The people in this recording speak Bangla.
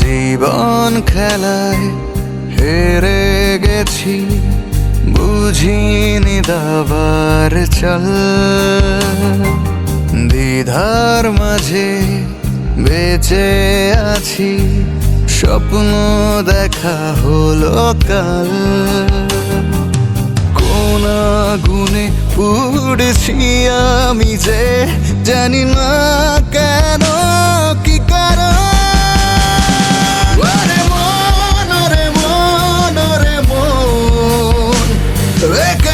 জীবন খেলায় হেরে গেছি বুঝিনি দাবার চল। দ্বিধার মাঝে বেঁচে আছি, স্বপ্ন দেখা হলো কাল। কোন গুণে পুড়েছি আমি যে জানি না Look